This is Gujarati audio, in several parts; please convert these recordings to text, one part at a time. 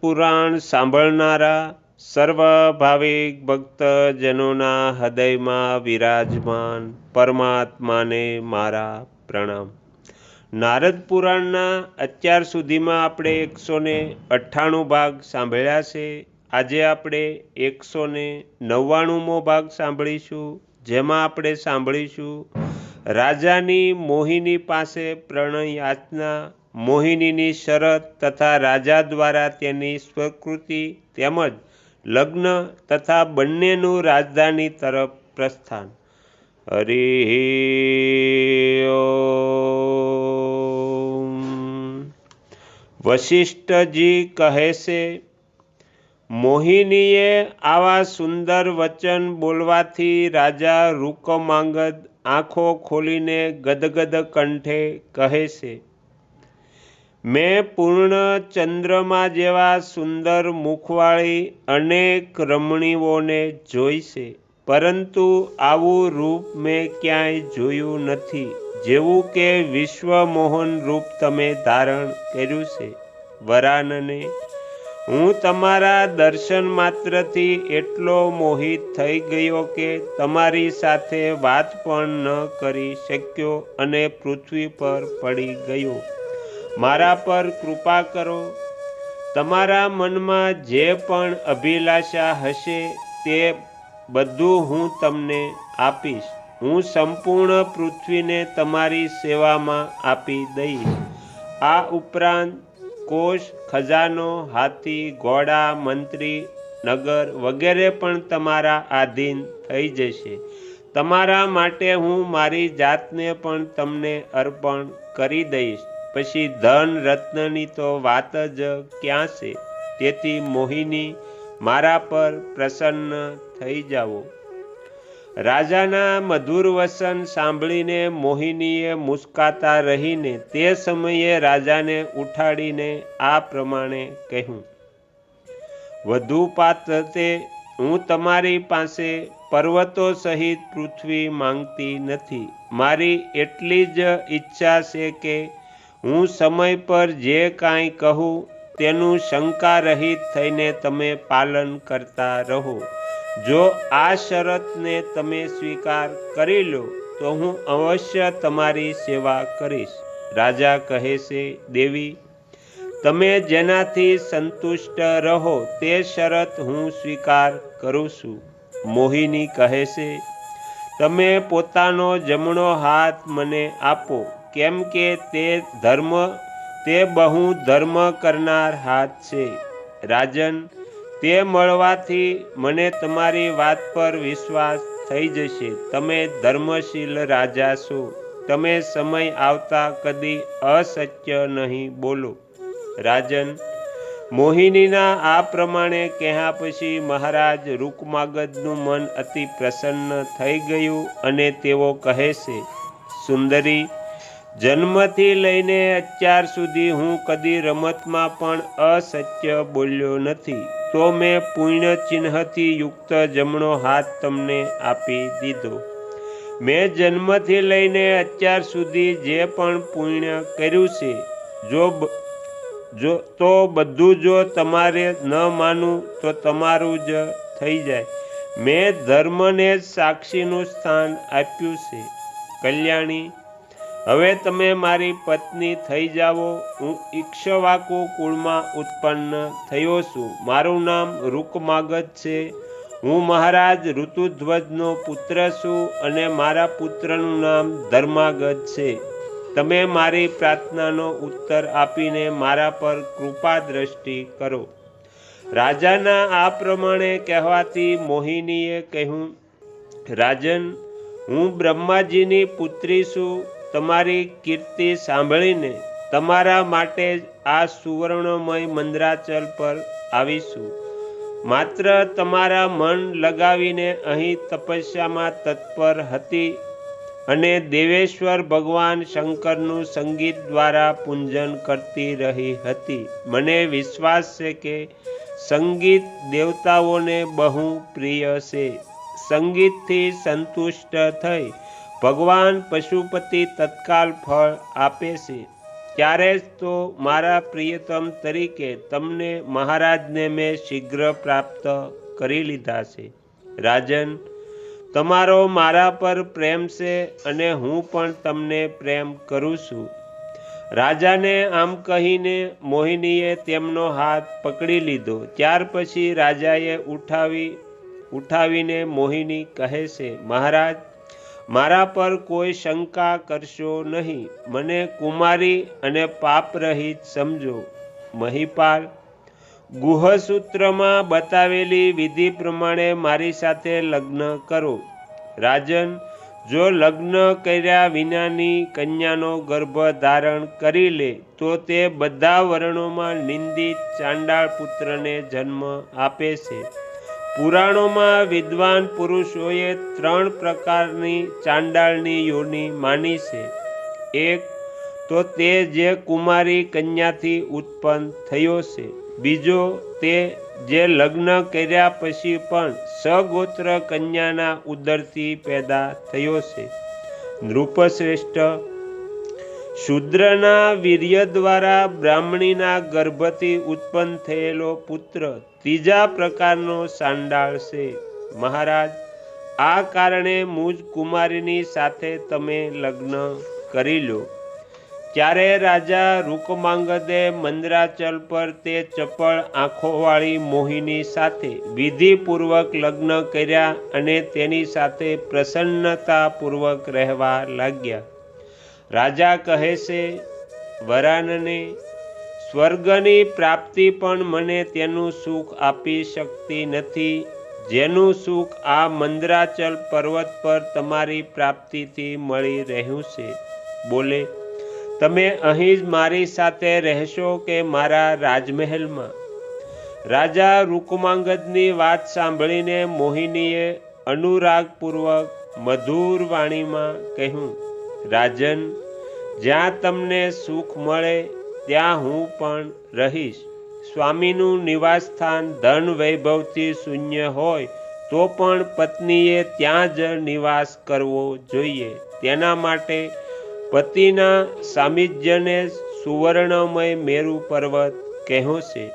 પુરાણ સાંભળનારા સર્વ ભાવિક ભક્તજનોના હૃદયમાં વિરાજમાન પરમાત્માને મારા પ્રણામ. નારદ પુરાણના અત્યાર સુધીમાં આપણે એકસો ને અઠ્ઠાણું ભાગ સાંભળ્યા છે. આજે આપણે એકસો ને નવ્વાણુંમો ભાગ સાંભળીશું, જેમાં આપણે સાંભળીશું, રાજાની મોહિની પાસે પ્રણય યાચના મોહિનીની શરત તથા રાજા દ્વારા તેની સ્વીકૃતિ તેમજ લગ્ન તથા બંનેનું રાજધાની તરફ પ્રસ્થાન. હરિ વશિષ્ઠજી કહે છે, મોહિનીએ આવા સુંદર વચન બોલવાથી રાજા રૂકમાંગદ આંખો ખોલીને ગદગદ કંઠે કહે છે મેં પૂર્ણ ચંદ્રમા જેવા સુંદર મુખવાળી અનેક રમણીઓને જોઈ છે. પરંતુ આવું રૂપ મેં ક્યાંય જોયું નથી, જેવું કે વિશ્વમોહન રૂપ તમે ધારણ કર્યું છે. વરાનને, હું તમારા દર્શન માત્રથી એટલો મોહિત થઈ ગયો કે તમારી સાથે વાત પણ ન કરી શક્યો અને પૃથ્વી પર પડી ગયો. મારા પર કૃપા કરો. તમારા મનમાં જે પણ અભિલાષા હશે તે બધું હું તમને આપીશ. હું સંપૂર્ણ પૃથ્વીને તમારી સેવામાં આપી દઈશ. આ ઉપરાંત કોષ, ખજાનો, હાથી, ઘોડા, મંત્રી, નગર વગેરે પણ તમારા આધીન થઈ જશે. તમારા માટે હું મારી જાતને પણ તમને અર્પણ કરી દઈશ. પછી ધન રત્નની તો વાત જ ક્યાં છે? તેથી મોહિની મારા પર પ્રસન્ન થઈ જાઓ. રાજાના મધુર વસન સાંભળીને મોહિનીએ મુસ્કાતા રહીને તે સમયે રાજાને ઉઠાડીને આ પ્રમાણે કહ્યું, વધુ પાત્રતે હું તમારી પાસે પર્વતો સહિત પૃથ્વી માંગતી નથી. મારી એટલી જ ઈચ્છા છે કે હું સમય પર જે કાંઈ કહું, તેનું શંકા રહિત થઈને તમે પાલન કરતા રહો. જો આ શરતને તમે સ્વીકાર કરી લો, તો હું અવશ્ય તમારી સેવા કરીશ. રાજા કહે છે, દેવી, તમે જેનાથી સંતુષ્ટ રહો, તે શરત હું સ્વીકાર કરું છું. મોહિની કહે છે, તમે પોતાનો જમણો હાથ મને આપો. કેમ કે તે ધર્મ, તે બહુ ધર્મ કરનાર હાથ છે. રાજન, તે મળવાથી મને તમારી વાત પર વિશ્વાસ થઈ જશે. તમે ધર્મશીલ રાજા છો. તમે સમય આવતા કદી અસત્ય નહીં બોલો. રાજન, મોહિનીના આ પ્રમાણે કહ્યા પછી મહારાજ રૂકમાગદનું મન અતિ પ્રસન્ન થઈ ગયું અને તેઓ કહે છે, સુંદરી જન્મથી લઈને અત્યાર સુધી હું કદી રમતમાં પણ અસત્ય બોલ્યો નથી. તો મેં પુણ્ય ચિહ્નથી યુક્ત જમણો હાથ તમને આપી દીધો. મેં જન્મથી લઈને અત્યાર સુધી જે પણ પુણ્ય કર્યું છે, જો જો, તો બધું જો તમારે ન માનું, તો તમારું જ થઈ જાય. મેં ધર્મને જ સાક્ષીનું સ્થાન આપ્યું છે. કલ્યાણી હવે તમે મારી પત્ની થઈ જાઓ. હું ઈક્ષવાકુ કુળમાં ઉત્પન્ન થયો છું. મારું નામ રૂકમાગત છે. હું મહારાજ ઋતુધ્વજનો પુત્ર છું અને મારા પુત્રનું નામ ધર્માગત છે. તમે મારી પ્રાર્થનાનો ઉત્તર આપીને મારા પર કૃપા દ્રષ્ટિ કરો. રાજાના આ પ્રમાણે કહેવાથી મોહિનીએ કહ્યું, રાજન, હું બ્રહ્માજીની પુત્રી છું. તમારી કીર્તિ સાંભળીને તમારા માટે આ સુવર્ણમય મંદરાચલ પર આવીશું. માત્ર તમારા મન લગાવીને અહીં તપસ્યામાં તત્પર હતી અને દેવેશ્વર ભગવાન શંકરનું સંગીત દ્વારા પૂંજન કરતી રહી હતી. મને વિશ્વાસ છે કે સંગીત દેવતાઓને બહુ પ્રિય છે. સંગીતથી સંતુષ્ટ થઈ ભગવાન પશુપતિ તત્કાલ ફળ આપે છે. ત્યારે જ તો મારા પ્રિયતમ તરીકે તમને મહારાજને મેં શીઘ્ર પ્રાપ્ત કરી લીધા છે. રાજન, તમારો મારા પર પ્રેમ છે અને હું પણ તમને પ્રેમ કરું છું. રાજાને આમ કહીને મોહિનીએ તેમનો હાથ પકડી લીધો. ત્યાર પછી રાજાએ ઉઠાવી, ઉઠાવીને મોહિની કહે છે, મહારાજ મારા પર કોઈ શંકા કરશો નહીં. મને કુમારી અને પાપરહિત સમજો. મહિપાલ, ગુહસૂત્રમાં બતાવેલી વિધિ પ્રમાણે મારી સાથે લગ્ન કરો. રાજન, જો લગ્ન કર્યા વિનાની કન્યાનો ગર્ભ ધારણ કરી લે, તો તે બધા વર્ણોમાં નિંદિત ચાંડાળ પુત્રને જન્મ આપે છે. પુરાણોમાં વિદ્વાન પુરુષોએ ત્રણ પ્રકારની ચાંડાળની યોની માની છે. એક, તો તે જે કુમારી કન્યાથી ઉત્પન્ન થયો છે. બીજો, તે જે લગ્ન કર્યા પછી પણ સગોત્ર કન્યાના ઉદરથી પેદા થયો છે. નૃપશ્રેષ્ઠ, શુદ્રના વીર્ય દ્વારા બ્રાહ્મણીના ગર્ભથી ઉત્પન્ન થયેલો પુત્ર ત્રીજા પ્રકારનો સાંડાળ છે. મહારાજ, આ કારણે મુજ કુમારીની સાથે તમે લગ્ન કરી લો. ત્યારે રાજા રૂકમાંગદે મંદરાચલ પર તે ચપળ આંખોવાળી મોહિની સાથે વિધિપૂર્વક લગ્ન કર્યા અને તેની સાથે પ્રસન્નતાપૂર્વક રહેવા લાગ્યા. રાજા કહે છે, વરાનને સ્વર્ગની પ્રાપ્તિ પણ મને તેનું સુખ આપી શકતી નથી. જેનું સુખ આ મંદરાચલ પર્વત પર તમારી પ્રાપ્તિથી મળી રહ્યું છે. બોલે, તમે અહીં જ મારી સાથે રહેશો કે મારા રાજમહેલમાં? રાજા રૂકમાંગદની વાત સાંભળીને મોહિનીએ અનુરાગપૂર્વક મધુર વાણીમાં કહ્યું, રાજન, જ્યાં તમને સુખ મળે ત્યાં હું પણ રહીશ. સ્વામીનું નિવાસસ્થાન ધન વૈભવથી શૂન્ય હોય, તો પણ પત્નીએ ત્યાં જ નિવાસ કરવો જોઈએ. તેના માટે પતિના સામિજ્યને સુવર્ણમય મેરુ પર્વત કહેશે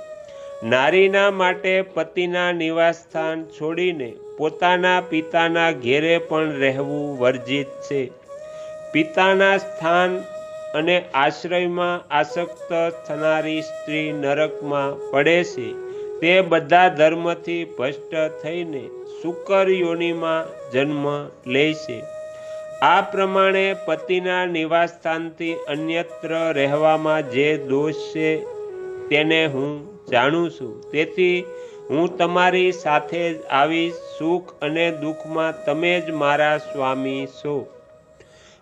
નારીના માટે પતિના નિવાસસ્થાન છોડીને પોતાના પિતાના ઘેરે પણ રહેવું વર્જિત છે. પિતાના સ્થાન અને આશ્રયમાં આસક્ત થનારી સ્ત્રી નરકમાં પડે છે. તે બધા ધર્મથી ભ્રષ્ટ થઈને શુકર યોનિમાં જન્મ લે છે. આ પ્રમાણે પતિના નિવાસસ્થાનથી અન્યત્ર રહેવામાં જે દોષ છે તેને હું જાણું છું. તેથી હું તમારી સાથે જ આવીશ. સુખ અને દુઃખમાં તમે જ મારા સ્વામી છો.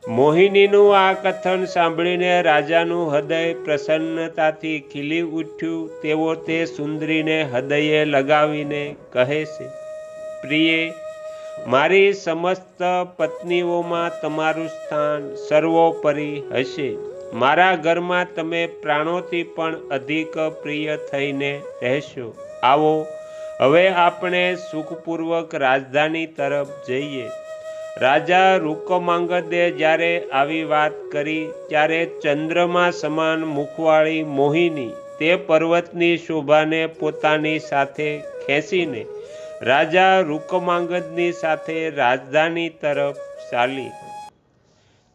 મોહિનીનું આ કથન સાંભળીને રાજાનું હૃદય પ્રસન્નતાથી ખીલી ઉઠ્યું. તેઓ તે સુંદરીને હૃદયે લગાવીને કહે છે, પ્રિયે, મારી સમસ્ત પત્નીઓમાં તમારું સ્થાન સર્વોપરી હશે. મારા ઘરમાં તમે પ્રાણોથી પણ અધિક પ્રિય થઈને રહેશો. આવો, હવે આપણે સુખપૂર્વક રાજધાની તરફ જઈએ. રાજા રૂકમાંગદે જ્યારે આવી વાત કરી, ત્યારે ચંદ્રમા સમાન મુખવાળી મોહિની તે પર્વતની શોભાને પોતાની સાથે ખેંચીને રાજા રૂકમાંગદની સાથે રાજધાની તરફ ચાલી.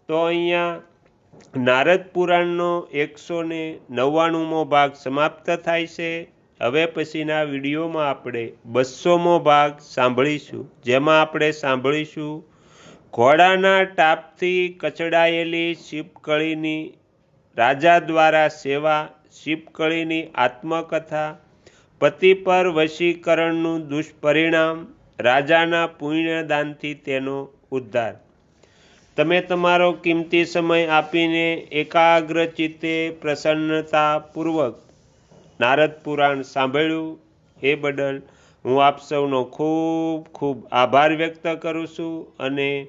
તો અહીંયા નારદ પુરાણનો એકસો ને નવ્વાણુંમો ભાગ સમાપ્ત થાય છે. હવે પછીના વિડીયોમાં આપણે બસોમો ભાગ સાંભળીશું. જેમાં આપણે સાંભળીશું ઘોડાના ટાપથી કચડાયેલી શિપકળીની રાજા દ્વારા સેવા, શિપકળીની આત્મકથા, પતિ પર વશીકરણનું દુષ્પરિણામ, રાજાના પુણ્યદાનથી તેનો ઉદ્ધાર. તમે તમારો કિંમતી સમય આપીને એકાગ્ર ચિત્તે પ્રસન્નતાપૂર્વક નારદ પુરાણ સાંભળ્યું. એ બદલ, હું આપ સૌનો ખૂબ ખૂબ આભાર વ્યક્ત કરું છું અને